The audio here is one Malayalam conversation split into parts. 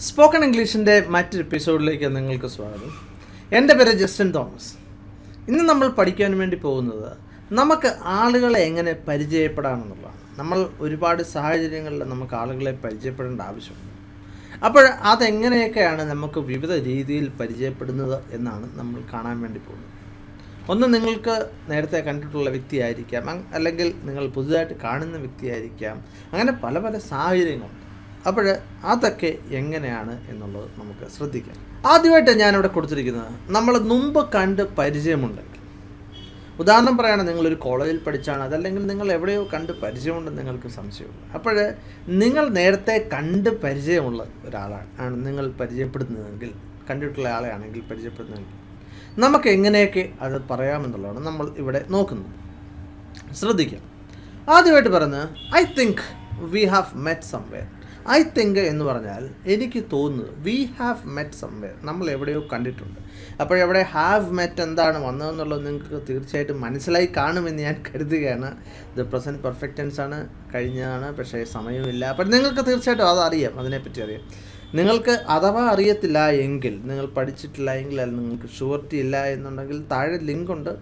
സ്പോക്കൺ ഇംഗ്ലീഷിന്റെ മറ്റൊരു എപ്പിസോഡിലേക്ക് നിങ്ങൾക്ക് സ്വാഗതം. എന്റെ പേര് ജസ്റ്റിൻ തോമസ്. ഇന്ന് നമ്മൾ പഠിക്കാൻ വേണ്ടി പോകുന്നത് നമുക്ക് ആളുകളെ എങ്ങനെ പരിചയപ്പെടാമെന്നുള്ളതാണ്. നമ്മൾ ഒരുപാട് സാഹചര്യങ്ങളിൽ നമുക്ക് ആളുകളെ പരിചയപ്പെടേണ്ട ആവശ്യമുണ്ട്. അപ്പോൾ അതെങ്ങനെയൊക്കെയാണ് നമുക്ക് വിവിധ രീതിയിൽ പരിചയപ്പെടുന്നത് എന്നാണ് നമ്മൾ കാണാൻ വേണ്ടി പോകുന്നത്. ഒന്ന് നിങ്ങൾക്ക് നേരത്തെ കണ്ടിട്ടുള്ള വ്യക്തിയായിരിക്കാം. അല്ലെങ്കിൽ നിങ്ങൾ പുതുതായിട്ട് കാണുന്ന വ്യക്തിയായിരിക്കാം. അങ്ങനെ പല പല സാഹചര്യങ്ങളുണ്ട്. അപ്പോൾ അതൊക്കെ എങ്ങനെയാണ് എന്നുള്ളത് നമുക്ക് ശ്രദ്ധിക്കാം. ആദ്യമായിട്ട് ഞാനിവിടെ കൊടുത്തിരിക്കുന്നത് നമ്മൾ മുമ്പ് കണ്ട് പരിചയമുണ്ടെങ്കിൽ. ഉദാഹരണം പറയുകയാണെങ്കിൽ നിങ്ങളൊരു കോളേജിൽ പഠിച്ചാണ് അതല്ലെങ്കിൽ നിങ്ങൾ എവിടെയോ കണ്ട് പരിചയമുണ്ടെന്ന് നിങ്ങൾക്ക് സംശയമുണ്ട് അപ്പോൾ നിങ്ങൾ നേരത്തെ കണ്ട് പരിചയമുള്ള ഒരാളാണ് ആണ് നിങ്ങൾ പരിചയപ്പെടുന്നതെങ്കിൽ കണ്ടിട്ടുള്ള ആളെയാണെങ്കിൽ പരിചയപ്പെടുന്നതെങ്കിൽ. നമുക്ക് എങ്ങനെയൊക്കെ അത് പറയാമെന്നുള്ളതാണ് നമ്മൾ ഇവിടെ നോക്കുന്നത്. ശ്രദ്ധിക്കാം. ആദ്യമായിട്ട് പറഞ്ഞ് I think we have met somewhere I think എന്ന് പറഞ്ഞാൽ എനിക്ക് തോന്നുന്നത് വി ഹാവ് മെറ്റ് സംവെയർ നമ്മൾ എവിടെയോ കണ്ടിട്ടുണ്ട്. അപ്പോഴെവിടെ ഹാവ് മെറ്റ് എന്താണ് വന്നതെന്നുള്ളത് നിങ്ങൾക്ക് തീർച്ചയായിട്ടും മനസ്സിലായി കാണുമെന്ന് ഞാൻ കരുതുകയാണ്. ഇത് പ്രസന്റ് പെർഫെക്റ്റ് ടെൻസ് ആണ് കഴിഞ്ഞതാണ് പക്ഷേ സമയമില്ല. അപ്പോൾ നിങ്ങൾക്ക് തീർച്ചയായിട്ടും അത് അറിയാം അതിനെപ്പറ്റി അറിയാം. നിങ്ങൾക്ക് അഥവാ അറിയത്തില്ല എങ്കിൽ നിങ്ങൾ പഠിച്ചിട്ടില്ല എങ്കിൽ അല്ലെങ്കിൽ നിങ്ങൾക്ക് ഷുവർട്ടി ഇല്ല എന്നുണ്ടെങ്കിൽ താഴെ ലിങ്ക് ഉണ്ട്.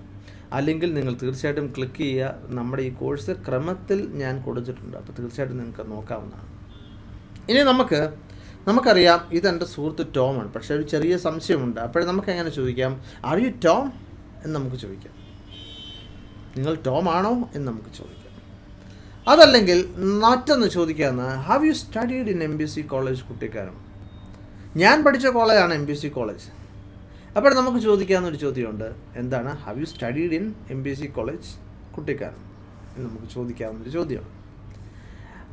അല്ലെങ്കിൽ നിങ്ങൾ തീർച്ചയായിട്ടും ക്ലിക്ക് ചെയ്യുക. നമ്മുടെ ഈ കോഴ്സ് ക്രമത്തിൽ ഞാൻ കൊടുത്തിട്ടുണ്ട്. അപ്പോൾ തീർച്ചയായിട്ടും നിങ്ങൾക്ക് നോക്കാവുന്നതാണ്. ഇനി നമുക്ക് നമുക്കറിയാം ഇതെന്റെ സുഹൃത്ത് ടോമാണ്. പക്ഷേ ഒരു ചെറിയ സംശയമുണ്ട്. അപ്പോഴേ നമുക്ക് എങ്ങനെ ചോദിക്കാം? ആർ യു ടോം എന്ന് നമുക്ക് ചോദിക്കാം. നിങ്ങൾ ടോം ആണോ എന്ന് നമുക്ക് ചോദിക്കാം. അതല്ലെങ്കിൽ മറ്റൊന്ന് ചോദിക്കാമെന്ന് have you studied in M B C college Kuttikkanam ഞാൻ പഠിച്ച കോളേജാണ് എം ബി സി കോളേജ് അപ്പോൾ നമുക്ക് ചോദിക്കാവുന്നൊരു ചോദ്യമുണ്ട്. എന്താണ്? Have you studied in M B C college Kuttikkanam എന്ന് നമുക്ക് ചോദിക്കാവുന്നൊരു ചോദ്യമാണ്.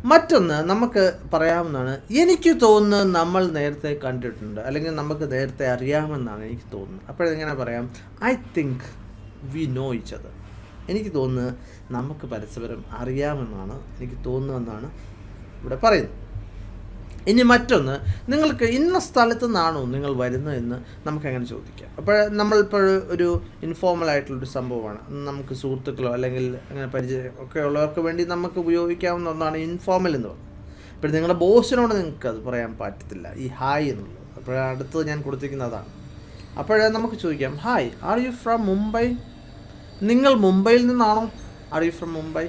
മറ്റൊന്ന് നമുക്ക് പറയാവുന്നതാണ് എനിക്ക് തോന്നുന്നത് നമ്മൾ നേരത്തെ കണ്ടിട്ടുണ്ട് അല്ലെങ്കിൽ നമുക്ക് നേരത്തെ അറിയാമെന്നാണ് എനിക്ക് തോന്നുന്നത്. അപ്പോഴെങ്ങനെ പറയാം? ഐ തിങ്ക് വി നോ ഇച്ച് അത് എനിക്ക് തോന്നുന്നത് നമുക്ക് പരസ്പരം അറിയാമെന്നാണ് എനിക്ക് തോന്നുന്നതെന്നാണ് ഇവിടെ പറയുന്നത്. ഇനി മറ്റൊന്ന് നിങ്ങൾക്ക് ഇന്ന സ്ഥലത്തു നിന്നാണോ നിങ്ങൾ വരുന്നതെന്ന് നമുക്ക് അങ്ങനെ ചോദിക്കാം. അപ്പോൾ നമ്മളിപ്പോൾ ഒരു ഇൻഫോർമൽ ആയിട്ടുള്ളൊരു സംഭവമാണ്. നമുക്ക് സുഹൃത്തുക്കളോ അല്ലെങ്കിൽ അങ്ങനെ പരിചയം ഒക്കെ ഉള്ളവർക്ക് വേണ്ടി നമുക്ക് ഉപയോഗിക്കാവുന്ന ഒന്നാണ് ഇൻഫോർമൽ എന്ന് പറയുന്നത്. അപ്പോൾ നിങ്ങളുടെ ബോസിനോട് നിങ്ങൾക്ക് അത് പറയാൻ പറ്റത്തില്ല. ഈ ഹായ് എന്നുള്ളത്. അപ്പോൾ അടുത്തത് ഞാൻ കൊടുത്തിരിക്കുന്നതാണ് അപ്പോൾ നമുക്ക് ചോദിക്കാം hi are you from Mumbai നിങ്ങൾ മുംബൈയിൽ നിന്നാണോ? ആർ യു ഫ്രം മുംബൈ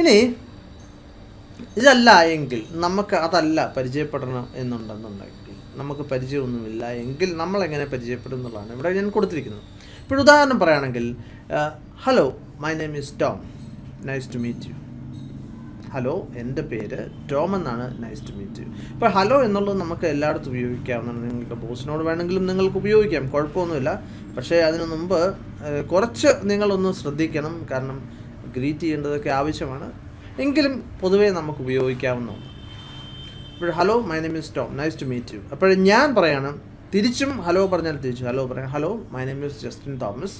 ഇനി ഇതല്ല എങ്കിൽ നമുക്ക് അതല്ല പരിചയപ്പെടണം എന്നുണ്ടെന്നുണ്ടെങ്കിൽ നമുക്ക് പരിചയമൊന്നുമില്ല എങ്കിൽ നമ്മൾ എങ്ങനെ പരിചയപ്പെടും എന്നുള്ളതാണ് ഇവിടെ ഞാൻ കൊടുത്തിരിക്കുന്നത്. ഇപ്പോൾ ഉദാഹരണം പറയുകയാണെങ്കിൽ hello my name is Tom nice to meet you hello എന്റെ പേര് ടോം എന്നാണ്. നൈസ് ടു മീറ്റ് യു ഇപ്പോൾ ഹലോ എന്നുള്ളത് നമുക്ക് എല്ലായിടത്തും ഉപയോഗിക്കാവുന്നതാണ്. നിങ്ങൾക്ക് ബോസിനോട് വേണമെങ്കിലും നിങ്ങൾക്ക് ഉപയോഗിക്കാം കുഴപ്പമൊന്നുമില്ല. പക്ഷേ അതിനു മുമ്പ് കുറച്ച് നിങ്ങളൊന്ന് ശ്രദ്ധിക്കണം. കാരണം ഗ്രീറ്റ് ചെയ്യേണ്ടതൊക്കെ ആവശ്യമാണ്. എങ്കിലും പൊതുവേ നമുക്ക് ഉപയോഗിക്കാവുന്ന ഒന്ന്. ഇപ്പോൾ hello my name is Tom nice to meet you അപ്പോൾ ഞാൻ പറയാണ് തിരിച്ചും ഹലോ പറഞ്ഞാൽ തിരിച്ചു. ഹലോ പറയാം hello my name is Justin Thomas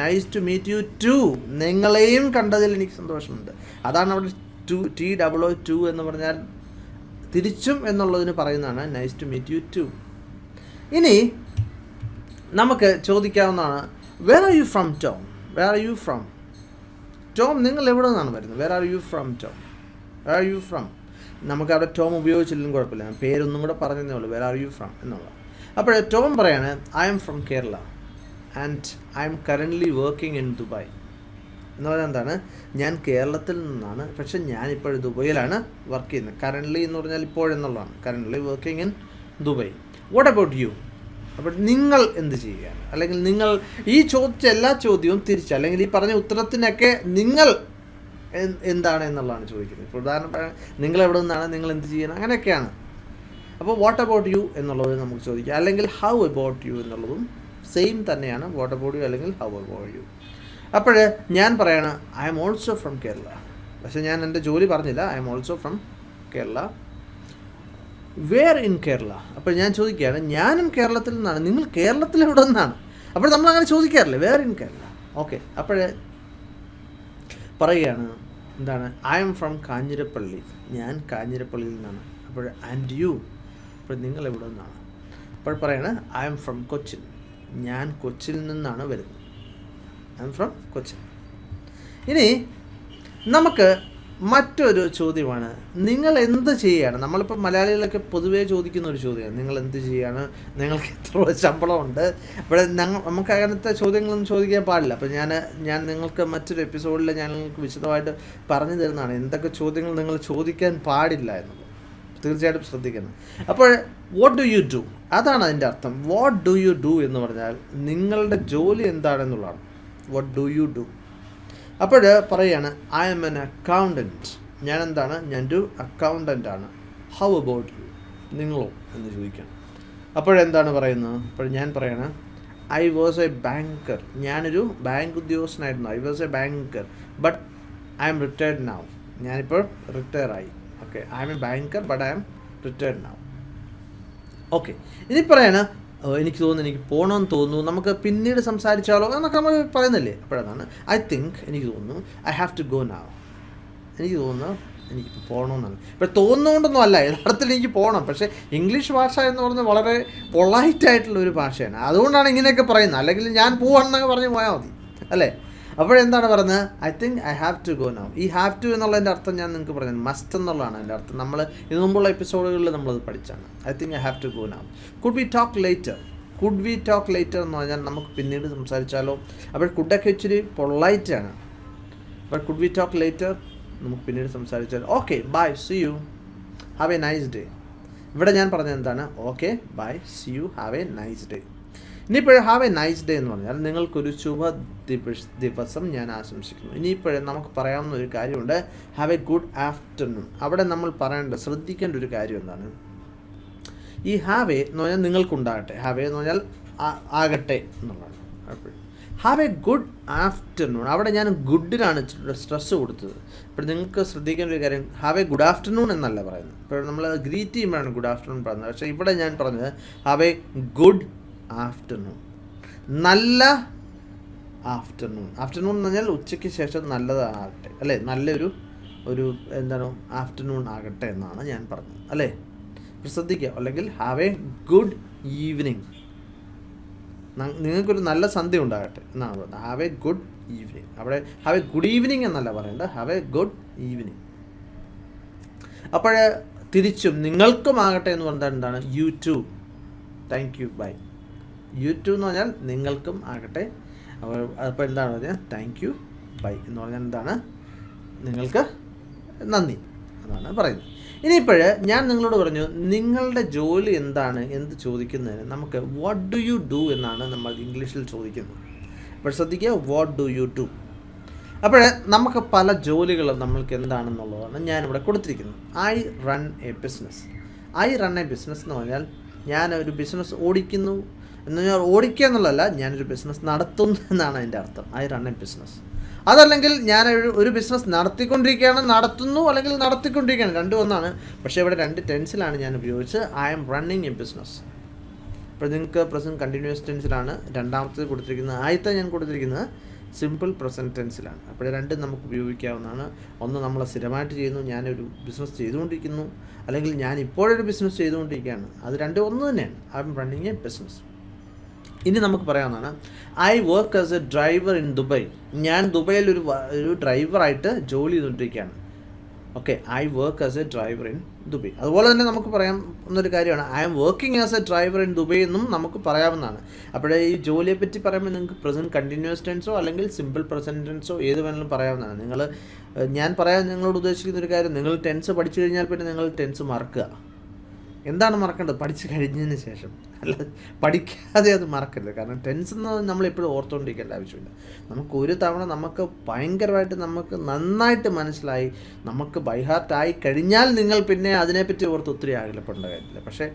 nice to meet you too നിങ്ങളെയും കണ്ടതിൽ എനിക്ക് സന്തോഷമുണ്ട്. അതാണ് അവിടെ too T double O too എന്ന് പറഞ്ഞാൽ തിരിച്ചും എന്നുള്ളതിന് പറയുന്നതാണ് nice to meet you too ഇനി നമുക്ക് ചോദിക്കാവുന്നതാണ് where are you from Tom where are you from Tom നിങ്ങൾ എവിടെ നിന്നാണ് വരുന്നത്? Where are you from Tom? Where are you from നമുക്ക് അവിടെ ടോം ഉപയോഗിച്ചില്ലെങ്കിലും കുഴപ്പമില്ല. പേരൊന്നും കൂടെ പറഞ്ഞതേ ഉള്ളൂ. വേർ ആർ യു ഫ്രം എന്നുള്ളത്. അപ്പോൾ ടോം പറയാണ് I'm from Kerala and I'm currently working in Dubai എന്ന് പറഞ്ഞാൽ എന്താണ്? ഞാൻ കേരളത്തിൽ നിന്നാണ്. പക്ഷെ ഞാനിപ്പോൾ ദുബൈയിലാണ് വർക്ക് ചെയ്യുന്നത്. കറന്റ്ലി എന്ന് പറഞ്ഞാൽ ഇപ്പോഴെന്നുള്ളതാണ്. Currently working in Dubai what about you അപ്പോൾ നിങ്ങൾ എന്ത് ചെയ്യുകയാണ്? അല്ലെങ്കിൽ നിങ്ങൾ ഈ ചോദിച്ച എല്ലാ ചോദ്യവും തിരിച്ച് അല്ലെങ്കിൽ ഈ പറഞ്ഞ ഉത്തരത്തിനൊക്കെ നിങ്ങൾ എന്താണ് എന്നുള്ളതാണ് ചോദിക്കുന്നത്. ഇപ്പോൾ ഉദാഹരണം നിങ്ങൾ എവിടെ നിന്നാണ് നിങ്ങൾ എന്ത് ചെയ്യണം അങ്ങനെയൊക്കെയാണ്. അപ്പോൾ വാട്ട് അബൌട്ട് യു എന്നുള്ളത് നമുക്ക് ചോദിക്കാം. അല്ലെങ്കിൽ ഹൗ അബൌട്ട് യു എന്നുള്ളതും സെയിം തന്നെയാണ്. വാട്ട് അബൌട്ട് യു അല്ലെങ്കിൽ ഹൗ അബൌട്ട് യു അപ്പോൾ ഞാൻ പറയാണ് I'm also from Kerala പക്ഷേ ഞാൻ എന്റെ ജോലി പറഞ്ഞില്ല. I'm also from Kerala where in Kerala അപ്പോൾ ഞാൻ ചോദിക്കുകയാണ് ഞാനും കേരളത്തിൽ നിന്നാണ്. നിങ്ങൾ കേരളത്തിൽ എവിടെ നിന്നാണ്? അപ്പോൾ നമ്മൾ അങ്ങനെ ചോദിക്കാറില്ലേ വേർ ഇൻ കേരള ഓക്കെ അപ്പോഴേ പറയുകയാണ് എന്താണ് ഐ എം ഫ്രം കാഞ്ഞിരപ്പള്ളി ഞാൻ കാഞ്ഞിരപ്പള്ളിയിൽ നിന്നാണ്. അപ്പോൾ ആൻഡ് യു അപ്പോൾ നിങ്ങൾ എവിടെ നിന്നാണ്? അപ്പോൾ പറയാണ് ഐ എം ഫ്രം കൊച്ചിൻ ഞാൻ കൊച്ചിൽ നിന്നാണ് വരുന്നത്. ഐ എം ഫ്രം കൊച്ചിൻ ഇനി നമുക്ക് മറ്റൊരു ചോദ്യമാണ്. നിങ്ങൾ എന്ത് ചെയ്യാണ്? നമ്മളിപ്പോൾ മലയാളികളൊക്കെ പൊതുവേ ചോദിക്കുന്ന ഒരു ചോദ്യമാണ്. നിങ്ങൾ എന്ത് ചെയ്യാണ്? നിങ്ങൾക്ക് എത്ര ശമ്പളമുണ്ട്. ഇവിടെ ഞങ്ങൾ നമുക്ക് അങ്ങനത്തെ ചോദ്യങ്ങളൊന്നും ചോദിക്കാൻ പാടില്ല. അപ്പോൾ ഞാൻ ഞാൻ നിങ്ങൾക്ക് മറ്റൊരു എപ്പിസോഡിൽ ഞാൻ നിങ്ങൾക്ക് വിശദമായിട്ട് പറഞ്ഞു തരുന്നതാണ്. എന്തൊക്കെ ചോദ്യങ്ങൾ നിങ്ങൾ ചോദിക്കാൻ പാടില്ല എന്നുള്ളത് തീർച്ചയായിട്ടും ശ്രദ്ധിക്കണം. അപ്പോൾ വാട്ട് ഡു യു ഡു അതാണ് അതിന്റെ അർത്ഥം. വാട്ട് ഡു യു ഡു എന്ന് പറഞ്ഞാൽ നിങ്ങളുടെ ജോലി എന്താണെന്നുള്ളതാണ്. വാട്ട് ഡു യു ഡു അപ്പോൾ പറയാണ് ഐ എം എൻ അക്കൗണ്ടന്റ് ഞാൻ എന്താണ് ഞാൻ ഒരു അക്കൗണ്ടന്റ് ആണ്. ഹൗ അബൌട്ട് യു നിങ്ങളോ? എന്ന് ചോദിക്കണം. അപ്പോഴെന്താണ് പറയുന്നത്? അപ്പോൾ ഞാൻ പറയുകയാണ് ഐ വാസ് എ ബാങ്കർ ഞാനൊരു bank ഉദ്യോഗസ്ഥനായിരുന്നു. I was a banker but I'm retired now ഞാനിപ്പോൾ റിട്ടയർ ആയി okay I'm a banker but I'm retired now okay ഇനി പറയാണ് "ഓ, എനിക്ക് തോന്നുന്നു എനിക്ക് പോകണമെന്ന് തോന്നുന്നു. നമുക്ക് പിന്നീട് സംസാരിച്ചാലോ എന്നൊക്കെ നമ്മൾ പറയുന്നില്ലേ? അപ്പോഴതാണ്. ഐ തിങ്ക് എനിക്ക് തോന്നുന്നു ഐ ഹാവ് ടു ഗോ നാവ് എനിക്ക് തോന്നുന്നു എനിക്ക് പോകണമെന്നാണ് ഇപ്പോൾ തോന്നുന്നുകൊണ്ടൊന്നും അല്ല യഥാർത്ഥത്തിൽ എനിക്ക് പോകണം പക്ഷേ ഇംഗ്ലീഷ് ഭാഷ എന്ന് പറഞ്ഞാൽ വളരെ പൊളൈറ്റ് ആയിട്ടുള്ള ഒരു ഭാഷയാണ്. അതുകൊണ്ടാണ് ഇങ്ങനെയൊക്കെ പറയുന്നത്. അല്ലെങ്കിൽ ഞാൻ പോവാണെന്നൊക്കെ പറഞ്ഞ് പോയാൽ മതി. അല്ലേ? അപ്പോഴെന്താണ് പറയുന്നത് I think I have to go now ഈ ഹാവ് ടു എന്നുള്ളതിന്റെ അർത്ഥം ഞാൻ നിങ്ങൾക്ക് പറഞ്ഞത് മസ്റ്റ് എന്നുള്ളതാണ് എന്റെ അർത്ഥം. നമ്മൾ ഇതിനു മുമ്പുള്ള എപ്പിസോഡുകളിൽ നമ്മളത് പഠിച്ചാണ്. I think I have to go now could we talk later could we talk later എന്ന് പറഞ്ഞാൽ നമുക്ക് പിന്നീട് സംസാരിച്ചാലോ? അപ്പോൾ കുഡൊക്കെ ഇച്ചിരി പൊള്ളൈറ്റ് അപ്പോൾ കുഡ് വി ടോക്ക് ലേറ്റർ നമുക്ക് പിന്നീട് സംസാരിച്ചാൽ okay bye see you have a nice day ഇവിടെ ഞാൻ പറഞ്ഞത് എന്താണ്? Okay bye see you have a nice day ഇനിയിപ്പോഴും have a nice day എന്ന് പറഞ്ഞാൽ നിങ്ങൾക്കൊരു ശുഭ ദിവ- ദിവസം ഞാൻ ആശംസിക്കുന്നു. ഇനിയിപ്പോഴും നമുക്ക് പറയാവുന്ന ഒരു കാര്യമുണ്ട്. ഹാവ് എ ഗുഡ് ആഫ്റ്റർനൂൺ അവിടെ നമ്മൾ പറയേണ്ട ശ്രദ്ധിക്കേണ്ട ഒരു കാര്യം എന്താണ്? ഈ ഹാവ് എ എന്ന് പറഞ്ഞാൽ നിങ്ങൾക്കുണ്ടാകട്ടെ. ഹാവ് എ എന്ന് പറഞ്ഞാൽ ആകട്ടെ എന്നുള്ളതാണ്. ഹാവ് എ ഗുഡ് ആഫ്റ്റർനൂൺ അവിടെ ഞാൻ ഗുഡിനാണ് സ്ട്രെസ് കൊടുത്തത്. അപ്പോൾ നിങ്ങൾക്ക് ശ്രദ്ധിക്കേണ്ട ഒരു കാര്യം ഹാവ് എ ഗുഡ് ആഫ്റ്റർനൂൺ എന്നല്ല പറയുന്നത്. ഇപ്പോൾ നമ്മൾ ഗ്രീറ്റ് ചെയ്യുമ്പോഴാണ് ഗുഡ് ആഫ്റ്റർനൂൺ പറയുന്നത്. പക്ഷേ ഇവിടെ ഞാൻ പറഞ്ഞത് ഹാവ് എ ഗുഡ് ആഫ്റ്റർനൂൺ. നല്ല ആഫ്റ്റർനൂൺ. ആഫ്റ്റർനൂൺ എന്ന് പറഞ്ഞാൽ ഉച്ചയ്ക്ക് ശേഷം നല്ലതാകട്ടെ. അല്ലേ? നല്ലൊരു ഒരു എന്താണ് ആഫ്റ്റർനൂൺ ആകട്ടെ എന്നാണ് ഞാൻ പറഞ്ഞത്. അല്ലേ? ശ്രദ്ധിക്കുക. അല്ലെങ്കിൽ ഹാവ് എ ഗുഡ് ഈവനിങ് നിങ്ങൾക്കൊരു നല്ല സന്ധ്യ ഉണ്ടാകട്ടെ എന്നാണ് പറയുന്നത്. ഹാവ് എ ഗുഡ് ഈവനിങ് അവിടെ ഹാവ് എ ഗുഡ് ഈവനിങ് എന്നല്ല പറയേണ്ടത്. ഹാവ് എ ഗുഡ് ഈവനിങ് അപ്പോൾ തിരിച്ചും നിങ്ങൾക്കും ആകട്ടെ എന്ന് പറഞ്ഞാൽ എന്താണ്? You too thank you bye you too എന്ന് പറഞ്ഞാൽ നിങ്ങൾക്കും ആകട്ടെ. അപ്പോൾ അപ്പോൾ എന്താണ് പറഞ്ഞാൽ താങ്ക് യു ബൈ എന്ന് പറഞ്ഞാൽ എന്താണ്? നിങ്ങൾക്ക് നന്ദി എന്നാണ് പറയുന്നത്. ഇനിയിപ്പോൾ ഞാൻ നിങ്ങളോട് പറഞ്ഞു നിങ്ങളുടെ ജോലി എന്താണ് എന്ത് ചോദിക്കുന്നതിന് നമുക്ക് വാട്ട് ഡു യു ഡു എന്നാണ് നമ്മൾ ഇംഗ്ലീഷിൽ ചോദിക്കുന്നത്. അപ്പോൾ ശ്രദ്ധിക്കുക വാട്ട് ഡു യു ഡു അപ്പോൾ നമുക്ക് പല ജോലികളും നമ്മൾക്ക് എന്താണെന്നുള്ളതാണ് ഞാനിവിടെ കൊടുത്തിരിക്കുന്നത്. I run a business I run a business എന്ന് പറഞ്ഞാൽ ഞാൻ ഒരു ബിസിനസ് ഓടിക്കുന്നു എന്ന് പറഞ്ഞാൽ ഓടിക്കുക എന്നുള്ളതല്ല ഞാനൊരു ബിസിനസ് നടത്തുന്നു എന്നാണ് അതിന്റെ അർത്ഥം. ഐ റൺ എ ബിസിനസ് അതല്ലെങ്കിൽ ഞാൻ ഒരു ബിസിനസ് നടത്തിക്കൊണ്ടിരിക്കുകയാണ് നടത്തുന്നു അല്ലെങ്കിൽ നടത്തിക്കൊണ്ടിരിക്കുകയാണ്. രണ്ടും ഒന്നാണ്. പക്ഷേ ഇവിടെ രണ്ട് ടെൻസിലാണ് ഞാൻ ഉപയോഗിച്ച് I'm running a business ഇപ്പോൾ നിങ്ങൾക്ക് പ്രസന്റ് കണ്ടിന്യൂസ് ടെൻസിലാണ് രണ്ടാമത്തേത് കൊടുത്തിരിക്കുന്നത് ആദ്യത്തെ ഞാൻ കൊടുത്തിരിക്കുന്നത് സിമ്പിൾ പ്രസന്റ് ടെൻസിലാണ് അപ്പോൾ രണ്ടും നമുക്ക് ഉപയോഗിക്കാവുന്നതാണ്. ഒന്ന് നമ്മൾ സ്ഥിരമായിട്ട് ചെയ്യുന്നു ഞാനൊരു ബിസിനസ് ചെയ്തുകൊണ്ടിരിക്കുന്നു. അല്ലെങ്കിൽ ഞാൻ ഇപ്പോഴൊരു ബിസിനസ് ചെയ്തുകൊണ്ടിരിക്കുകയാണ്. അത് രണ്ടും ഒന്ന് തന്നെയാണ്. I'm running a business ഇനി നമുക്ക് പറയാവുന്നതാണ്. I work as a driver in Dubai ഞാൻ ദുബൈയിൽ ഒരു ഒരു ഡ്രൈവറായിട്ട് ജോലി ചെയ്തുകൊണ്ടിരിക്കുകയാണ്. Okay I work as a driver in Dubai അതുപോലെ തന്നെ നമുക്ക് പറയാം എന്നൊരു കാര്യമാണ്. I'm working as a driver in Dubai എന്നും നമുക്ക് പറയാവുന്നതാണ്. അപ്പോഴേ ഈ ജോലിയെ പറ്റി പറയുമ്പോൾ നിങ്ങൾക്ക് പ്രസന്റ് കണ്ടിന്യൂസ് ടെൻസോ അല്ലെങ്കിൽ സിമ്പിൾ പ്രസന്റ് ടെൻസോ ഏത് വേണമെങ്കിലും പറയാവുന്നതാണ്. നിങ്ങൾ ഞാൻ പറയാൻ നിങ്ങളോട് ഉദ്ദേശിക്കുന്ന ഒരു കാര്യം നിങ്ങൾ ടെൻസ് പഠിച്ചു കഴിഞ്ഞാൽ പിന്നെ നിങ്ങൾ ടെൻസ് മറക്കുക. എന്താണ് മറക്കേണ്ടത്? പഠിച്ചു കഴിഞ്ഞതിന് ശേഷം. അല്ല പഠിക്കാതെ അത് മറക്കരുത്. കാരണം ടെൻസ് എന്ന് നമ്മൾ എപ്പോഴും ഓർത്തുകൊണ്ടിരിക്കേണ്ട ആവശ്യമില്ല. നമുക്ക് ഒരു തവണ നമുക്ക് ഭയങ്കരമായിട്ട് നമുക്ക് നന്നായിട്ട് മനസ്സിലായി നമുക്ക് ബൈഹാർട്ടായി കഴിഞ്ഞാൽ നിങ്ങൾ പിന്നെ അതിനെപ്പറ്റി ഓർത്ത് ഒത്തിരി ആകലപ്പെടേണ്ട കാര്യമില്ല. പക്ഷേ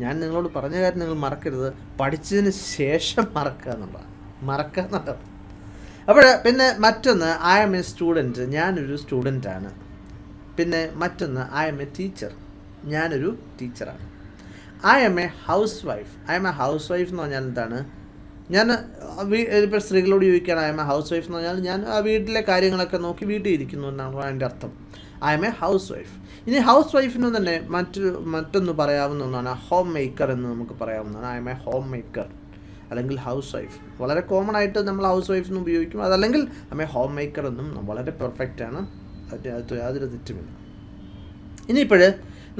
ഞാൻ നിങ്ങളോട് പറഞ്ഞ കാര്യം നിങ്ങൾ മറക്കരുത്. പഠിച്ചതിന് ശേഷം മറക്കുക എന്നുള്ളതാണ്. മറക്കുക എന്നുള്ളത്. അപ്പോൾ പിന്നെ മറ്റൊന്ന് ഐ എം എ സ്റ്റുഡന്റ് ഞാനൊരു സ്റ്റുഡന്റാണ് പിന്നെ മറ്റൊന്ന് ഐ എം എ ടീച്ചർ ഞാനൊരു ടീച്ചറാണ്. I'm a housewife I'm a housewife എന്ന് പറഞ്ഞാൽ എന്താണ്? ഞാൻ ഇപ്പോൾ സ്ത്രീകളോട് ചോദിക്കുകയാണ് I'm a housewife എന്ന് പറഞ്ഞാൽ ഞാൻ ആ വീട്ടിലെ കാര്യങ്ങളൊക്കെ നോക്കി വീട്ടിൽ ഇരിക്കുന്നു എന്നാണ് അതിന്റെ അർത്ഥം. I'm a housewife ഇനി ഹൗസ് വൈഫിന് തന്നെ മറ്റൊരു മറ്റൊന്ന് പറയാവുന്ന ഒന്നാണ് ഹോം മേക്കർ എന്ന് നമുക്ക് പറയാവുന്നതാണ്. I'm a homemaker അല്ലെങ്കിൽ ഹൗസ് വൈഫ് വളരെ കോമൺ ആയിട്ട് നമ്മൾ ഹൗസ് വൈഫ് എന്ന് ഉപയോഗിക്കും. അതല്ലെങ്കിൽ I'm a homemaker എന്നും വളരെ പെർഫെക്റ്റ് ആണ്. യാതൊരു തെറ്റുമില്ല. ഇനിയിപ്പോൾ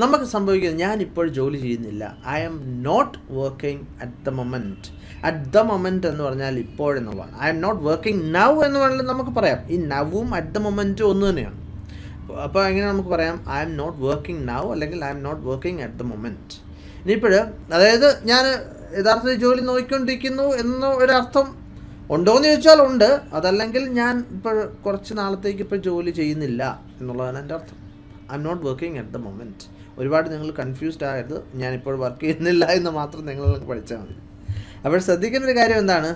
നമുക്ക് സംഭവിക്കുന്നത് ഞാനിപ്പോൾ ജോലി ചെയ്യുന്നില്ല. I am not working at the moment at the moment എന്ന് പറഞ്ഞാൽ ഇപ്പോഴെന്നുള്ളതാണ് I'm not working now എന്ന് പറഞ്ഞാൽ നമുക്ക് പറയാം. ഈ നവും അറ്റ് ദ മൊമെന്റും ഒന്ന് തന്നെയാണ്. അപ്പോൾ എങ്ങനെ നമുക്ക് പറയാം? I'm not working now അല്ലെങ്കിൽ I'm not working at the moment ഇനിയിപ്പോൾ അതായത് ഞാൻ യഥാർത്ഥത്തിൽ ജോലി നോക്കിക്കൊണ്ടിരിക്കുന്നു എന്ന ഒരർത്ഥം ഉണ്ടോ എന്ന് ചോദിച്ചാൽ ഉണ്ട്. അതല്ലെങ്കിൽ ഞാൻ ഇപ്പോൾ കുറച്ച് നാളത്തേക്ക് ഇപ്പോൾ ജോലി ചെയ്യുന്നില്ല എന്നുള്ളതാണ് എന്റെ അർത്ഥം. I'm not working at the moment ഒരുപാട് നിങ്ങൾ കൺഫ്യൂസ്ഡ് ആയത് ഞാനിപ്പോൾ വർക്ക് ചെയ്യുന്നില്ല എന്ന് മാത്രം നിങ്ങൾ പഠിച്ചാൽ മതി. അപ്പോൾ ശ്രദ്ധിക്കേണ്ട ഒരു കാര്യം എന്താണ്?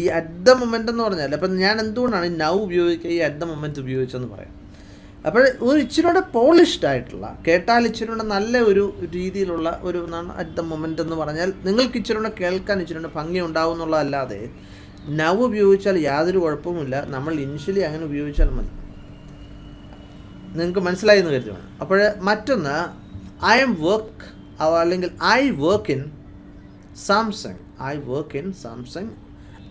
ഈ അറ്റ് ദ മൊമെന്റ് എന്ന് പറഞ്ഞാൽ അപ്പം ഞാൻ എന്തുകൊണ്ടാണ് ഈ നൗ ഉപയോഗിക്കുക ഈ അറ്റ് ദ മൊമെന്റ് ഉപയോഗിച്ചെന്ന് പറയാം. അപ്പോൾ ഒരു ഇച്ചിരിയുടെ പോളിഷ്ഡ് ആയിട്ടുള്ള കേട്ടാൽ ഇച്ചിരിയുടെ നല്ല ഒരു രീതിയിലുള്ള ഒരു അറ്റ് ദ മൊമെന്റ് എന്ന് പറഞ്ഞാൽ നിങ്ങൾക്ക് ഇച്ചിരിയുടെ കേൾക്കാൻ ഇച്ചിരിയുടെ ഭംഗി ഉണ്ടാവും എന്നുള്ളതല്ലാതെ ഉപയോഗിച്ചാൽ യാതൊരു കുഴപ്പവുമില്ല. നമ്മൾ ഇനിഷ്യലി അങ്ങനെ ഉപയോഗിച്ചാൽ മതി. നിങ്ങൾക്ക് മനസ്സിലായി എന്ന് കരുതുകയാണ് അപ്പോൾ മറ്റൊന്ന് ഐ എം വർക്ക് അല്ലെങ്കിൽ I work in Samsung I work in Samsung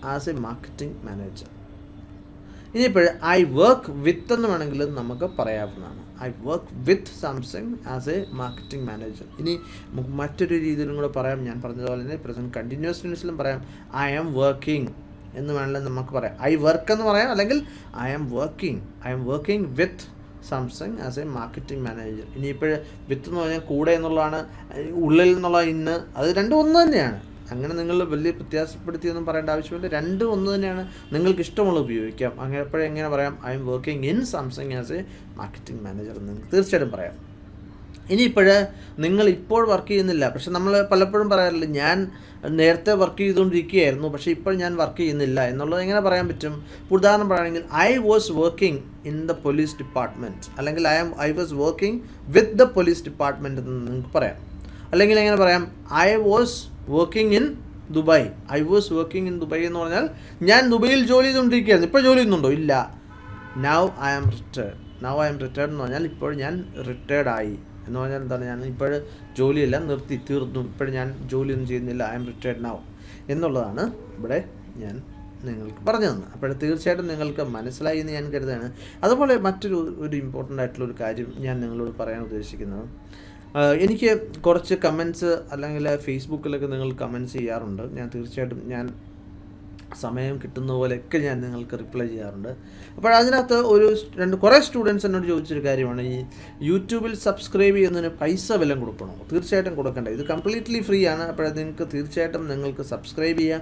as a marketing manager ഇനിയിപ്പോൾ ഐ വർക്ക് വിത്ത് എന്ന് വേണമെങ്കിൽ നമുക്ക് പറയാവുന്നതാണ്. I work with Samsung as a marketing manager ഇനി നമുക്ക് മറ്റൊരു രീതിയിലും കൂടെ പറയാം. ഞാൻ പറഞ്ഞതുപോലെ തന്നെ പ്രസന്റ് കണ്ടിന്യൂസ് ടെൻസിലും പറയാം. ഐ ആം വർക്കിംഗ് എന്ന് വേണമെങ്കിൽ നമുക്ക് പറയാം. ഐ വർക്ക് എന്ന് പറയാം അല്ലെങ്കിൽ I am working I am working with Samsung as a marketing manager ഇനിയിപ്പോൾ വിത്ത് എന്ന് പറഞ്ഞാൽ കൂടെ എന്നുള്ളതാണ് ഉള്ളിൽ എന്നുള്ള ഇന്ന് അത് രണ്ടും ഒന്ന് തന്നെയാണ്. അങ്ങനെ നിങ്ങൾ വലിയ വ്യത്യാസപ്പെടുത്തിയൊന്നും പറയേണ്ട ആവശ്യമില്ല. രണ്ടും ഒന്ന് തന്നെയാണ് നിങ്ങൾക്ക് ഇഷ്ടമുള്ള ഉപയോഗിക്കാം. അങ്ങനെ എപ്പോഴും എങ്ങനെ പറയാം? I'm working in Samsung as a marketing manager എന്ന് തീർച്ചയായിട്ടും പറയാം. ഇനിയിപ്പോൾ നിങ്ങൾ ഇപ്പോൾ വർക്ക് ചെയ്യുന്നില്ല. പക്ഷെ നമ്മൾ പലപ്പോഴും പറയാറില്ല ഞാൻ നേരത്തെ വർക്ക് ചെയ്തുകൊണ്ടിരിക്കുകയായിരുന്നു പക്ഷേ ഇപ്പോൾ ഞാൻ വർക്ക് ചെയ്യുന്നില്ല എന്നുള്ളത് എങ്ങനെ പറയാൻ പറ്റും? ഉദാഹരണം പറയുകയാണെങ്കിൽ I was working in the police department അല്ലെങ്കിൽ I am I was working with the police department എന്ന് നിങ്ങൾക്ക് പറയാം. അല്ലെങ്കിൽ എങ്ങനെ പറയാം? I was working in Dubai I was working in Dubai എന്ന് പറഞ്ഞാൽ ഞാൻ ദുബായിൽ ജോലി ചെയ്തുകൊണ്ടിരിക്കുകയായിരുന്നു. ഇപ്പോൾ ജോലി ചെയ്യുന്നുണ്ടോ? ഇല്ല. Now I am retired now I am retired എന്ന് പറഞ്ഞാൽ ഇപ്പോൾ ഞാൻ റിട്ടയർഡ് ആയി. എന്ന് പറഞ്ഞാൽ എന്താണ്? ഞാൻ ഇപ്പോൾ ജോലിയെല്ലാം നിർത്തി തീർന്നു. ഇപ്പോഴും ഞാൻ ജോലിയൊന്നും ചെയ്യുന്നില്ല. ഐ എം റിട്ടയർഡ് നൗ എന്നുള്ളതാണ് ഇവിടെ ഞാൻ നിങ്ങൾക്ക് പറഞ്ഞു തന്നെ അപ്പോൾ തീർച്ചയായിട്ടും നിങ്ങൾക്ക് മനസ്സിലായി എന്ന് ഞാൻ കരുതാണ് അതുപോലെ മറ്റൊരു ഒരു ഇമ്പോർട്ടന്റ് ആയിട്ടുള്ള ഒരു കാര്യം ഞാൻ നിങ്ങളോട് പറയാൻ ഉദ്ദേശിക്കുന്നത്. എനിക്ക് കുറച്ച് കമൻസ് അല്ലെങ്കിൽ ഫേസ്ബുക്കിലൊക്കെ നിങ്ങൾ കമൻസ് ചെയ്യാറുണ്ട്. ഞാൻ തീർച്ചയായിട്ടും ഞാൻ സമയം കിട്ടുന്ന പോലെയൊക്കെ ഞാൻ നിങ്ങൾക്ക് റിപ്ലൈ ചെയ്യാറുണ്ട്. അപ്പോൾ അതിനകത്ത് ഒരു രണ്ട് കുറേ സ്റ്റുഡൻസ് എന്നോട് ചോദിച്ചൊരു കാര്യമാണ് ഈ യൂട്യൂബിൽ സബ്സ്ക്രൈബ് ചെയ്യുന്നതിന് പൈസ വല്ലതും കൊടുക്കണോ? തീർച്ചയായിട്ടും കൊടുക്കണ്ട. ഇത് കംപ്ലീറ്റ്ലി ഫ്രീ ആണ്. അപ്പോൾ നിങ്ങൾക്ക് തീർച്ചയായിട്ടും നിങ്ങൾക്ക് സബ്സ്ക്രൈബ് ചെയ്യാം.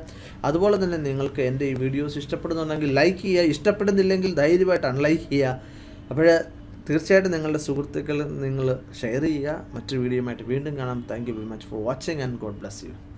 അതുപോലെ തന്നെ നിങ്ങൾക്ക് എന്റെ ഈ വീഡിയോസ് ഇഷ്ടപ്പെടുന്നുണ്ടെങ്കിൽ ലൈക്ക് ചെയ്യുക. ഇഷ്ടപ്പെടുന്നില്ലെങ്കിൽ ധൈര്യമായിട്ട് അൺലൈക്ക് ചെയ്യുക. അപ്പോൾ തീർച്ചയായിട്ടും നിങ്ങളുടെ സുഹൃത്തുക്കൾ നിങ്ങൾ ഷെയർ ചെയ്യുക. മറ്റൊരു വീഡിയോയുമായിട്ട് വീണ്ടും കാണാം. Thank you very much for watching and God bless you